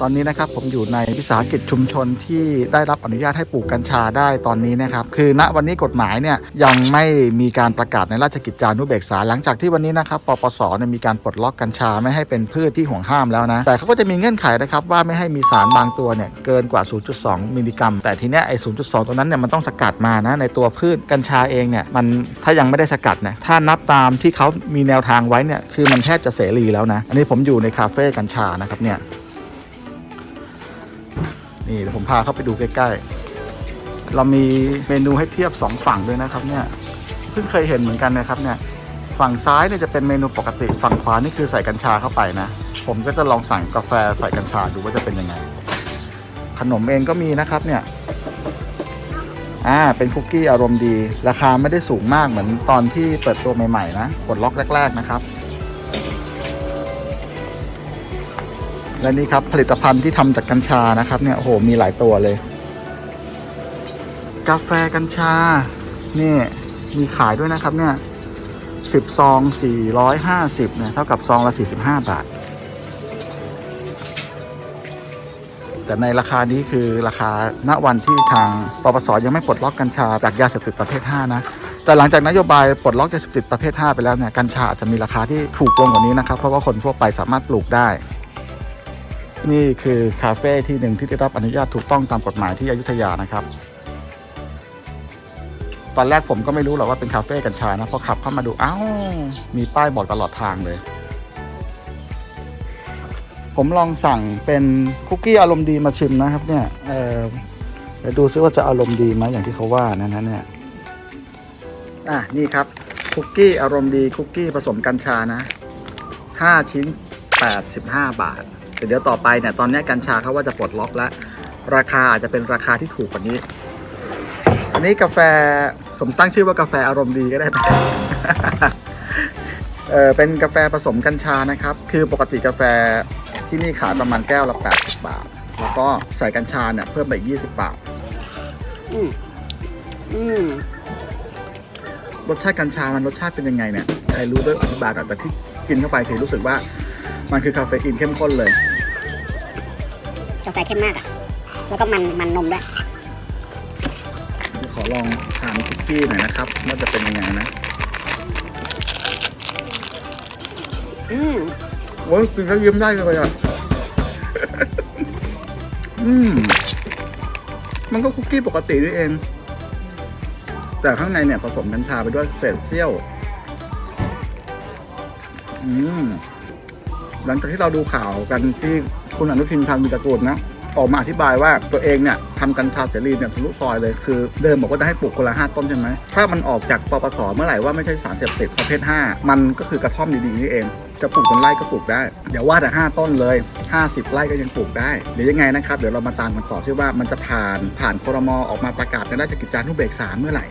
ตอนนี้นะครับผมอยู่ในวิสาหกิจชุมชนที่ได้รับอนุญาตให้ปลูกกัญชาได้ตอนนี้นะครับ คือณวันนี้กฎหมายเนี่ยยังไม่มีการประกาศในราชกิจจานุเบกษา หลังจากที่วันนี้นะครับปปสเนี่ยมีการปลดล็อกกัญชาไม่ให้เป็นพืชที่ห่วงห้ามแล้วนะ แต่เขาก็จะมีเงื่อนไขนะครับว่าไม่ให้มีสารบางตัวเนี่ยเกินกว่า 0.2 มิลลิกรัม แต่ทีเนี้ยไอ้ 0.2 ตัวนั้นเนี่ยมันต้องสกัดมานะในตัวพืชกัญชาเองเนี่ยมันถ้ายังไม่ได้สกัดเนี่ยถ้านับตามที่เขามีแนวทางไว้เนี่ยคือมันแทบจะเสรีแล้วนะ อันนี้ผมอยู่ในคาเฟ่กัญชานะครับเนี่ย นี่เดี๋ยวผมพาเข้าไปดูใกล้ๆ เรามีเมนูให้เทียบสองฝั่งด้วยนะครับเนี่ย เพิ่งเคยเห็นเหมือนกันนะครับเนี่ย ฝั่งซ้ายเนี่ยจะเป็นเมนูปกติ ฝั่งขวานี่คือใส่กัญชาเข้าไปนะ ผมก็จะลองสั่งกาแฟใส่กัญชาดูว่าจะเป็นยังไง ขนมเองก็มีนะครับเนี่ย อ่า เป็นคุกกี้อารมณ์ดี ราคาไม่ได้สูงมากเหมือนตอนที่เปิดตัวใหม่ๆนะกดล็อกแรก ๆนะครับ และนี่ครับผลิตภัณฑ์ที่ทำจากกัญชานะครับ เนี่ยโหมีหลายตัวเลย กาแฟกัญชา นี่มีขายด้วยนะครับเนี่ยสิบซองสี่ร้อยห้าสิบเนี่ยเท่ากับซองละสี่สิบห้าบาท แต่ในราคานี้คือราคาณวันที่ทางปปสยังไม่ปลดล็อกกัญชาจากยาเสพติดประเภท 5 นะแต่หลังจากนโยบายปลดล็อกยาเสพติดประเภท 5 ไปแล้วเนี่ยกัญชาอาจจะมีราคาที่ถูกลงกว่านี้นะครับ เพราะว่าคนทั่วไปสามารถปลูกได้ นี่คือคาเฟ่ที่หนึ่งที่ได้รับอนุญาตถูกต้องตามกฎหมายที่อยุธยานะครับ ตอนแรกผมก็ไม่รู้หรอกว่าเป็นคาเฟ่กัญชานะพอขับเข้ามาดูอ้าวมีป้ายบอกตลอดทางเลย ผมลองสั่งเป็นคุกกี้อารมณ์ดีมาชิมนะครับเนี่ยเออดี๋ยวดูซิว่าจะอารมณ์ดีไหมอย่างที่เขาว่านะนะเนี่ยอะนี่ครับคุกกี้อารมณ์ดีคุกกี้ผสมกัญชานะ 5 ชิ้น 85 บาท เดี๋ยวต่อไปเนี่ยตอนนี้กัญชาเขาว่าจะปลดล็อกแล้ว ราคาอาจจะเป็นราคาที่ถูกกว่านี้ อันนี้กาแฟผมตั้งชื่อว่ากาแฟอารมณ์ดีก็ได้นะเออเป็นกาแฟผสมกัญชานะครับ คือปกติกาแฟที่นี่ขายประมาณแก้วละ 80 บาท แล้วก็ใส่กัญชาเนี่ยเพิ่มไปอีก20 บาท อืมอืมรสชาติกัญชา มันรสชาติเป็นยังไงเนี่ยใครรู้ด้วยอธิบายก่อนแต่ที่กินเข้าไปคือรู้สึกว่า มันคือคาเฟอีนเข้มข้นเลย กาแฟเข้มมากอะแล้วก็มันมันนมด้วยขอลองทานคุกกี้หน่อยนะครับว่าจะเป็นยังไงนะอืมโอ้ยกินแล้วยิ้มได้เลยอะ อืม มันก็คุกกี้ปกตินี่เอง แต่ข้างในเนี่ยผสมกัญชาไปด้วยเศษเสี้ยว อืม หลังจากที่เราดูข่าวกันที่ คุณอนุทินทางมีตระกูลนะออกมาอธิบายว่าตัวเองเนี่ยทำกัญชาเสรีเนี่ยทะลุซอยเลยคือเดิมบอกว่าจะให้ปลูกคนละห้าต้นใช่ไหมถ้ามันออกจากปปสเมื่อไหร่ว่าไม่ใช่สารเสพติดประเภท 5 มันก็คือกระท่อมดีๆนี่เอง จะปลูกบนไร่ก็ปลูกได้อย่าว่าแต่5ต้นเลย 50 ไร่ก็ยังปลูกได้เดี๋ยวยังไงนะครับเดี๋ยวเรามาตามกันต่อที่ว่ามันจะผ่านผ่านครมออกมาประกาศในราชกิจจานุเบกษาเมื่อไหร่